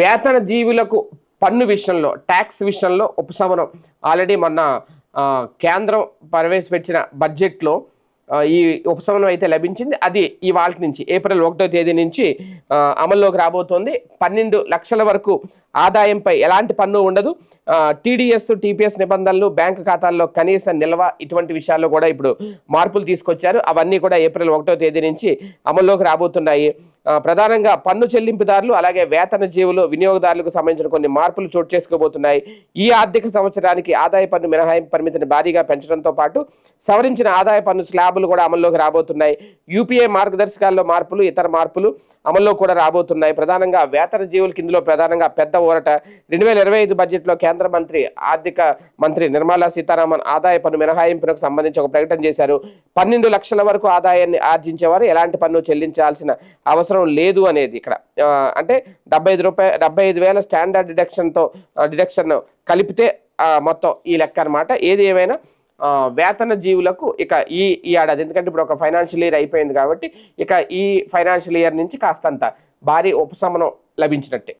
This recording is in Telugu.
వేతన జీవులకు పన్ను విషయంలో ట్యాక్స్ విషయంలో ఉపశమనం. ఆల్రెడీ మొన్న కేంద్రం ప్రవేశపెట్టిన బడ్జెట్లో ఈ ఉపశమనం అయితే లభించింది. అది ఈ వాళ్ళ నుంచి ఏప్రిల్ ఒకటో తేదీ నుంచి అమల్లోకి రాబోతోంది. పన్నెండు లక్షల వరకు ఆదాయంపై ఎలాంటి పన్ను ఉండదు. టీడీఎస్ టీపీఎస్ నిబంధనలు బ్యాంకు ఖాతాల్లో కనీస నిల్వ ఇటువంటి విషయాల్లో కూడా ఇప్పుడు మార్పులు తీసుకొచ్చారు. అవన్నీ కూడా ఏప్రిల్ ఒకటో తేదీ నుంచి అమల్లోకి రాబోతున్నాయి. ప్రధానంగా పన్ను చెల్లింపుదారులు అలాగే వేతన జీవులు వినియోగదారులకు సంబంధించిన కొన్ని మార్పులు చోటు చేసుకోబోతున్నాయి. ఈ ఆర్థిక సంవత్సరానికి ఆదాయ పన్ను మినహాయింపు పరిమితిని భారీగా పెంచడంతో పాటు సవరించిన ఆదాయ పన్ను స్లాబులు కూడా అమల్లోకి రాబోతున్నాయి. యూపీఐ మార్గదర్శకాల్లో మార్పులు ఇతర మార్పులు అమల్లో కూడా రాబోతున్నాయి. ప్రధానంగా వేతన జీవులకి ఇందులో ప్రధానంగా పెద్ద ఊరట. రెండు వేల ఇరవై ఐదు బడ్జెట్లో కేంద్ర మంత్రి ఆర్థిక మంత్రి నిర్మలా సీతారామన్ ఆదాయ పన్ను మినహాయింపునకు సంబంధించి ఒక ప్రకటన చేశారు. పన్నెండు లక్షల వరకు ఆదాయాన్ని ఆర్జించేవారు ఎలాంటి పన్ను చెల్లించాల్సిన అవసరం లేదు అనేది ఇక్కడ. అంటే డెబ్బై ఐదు రూపాయలు డెబ్బై ఐదు వేల స్టాండర్డ్ డిడక్షన్తో డిడక్షన్ కలిపితే మొత్తం ఈ లెక్క అనమాట ఏది ఏమైనా వేతన జీవులకు ఇక ఈ ఈ ఏడాది ఎందుకంటే ఇప్పుడు ఒక ఫైనాన్షియల్ ఇయర్ అయిపోయింది కాబట్టి ఇక ఈ ఫైనాన్షియల్ ఇయర్ నుంచి కాస్తంత భారీ ఉపశమనం లభించినట్టే.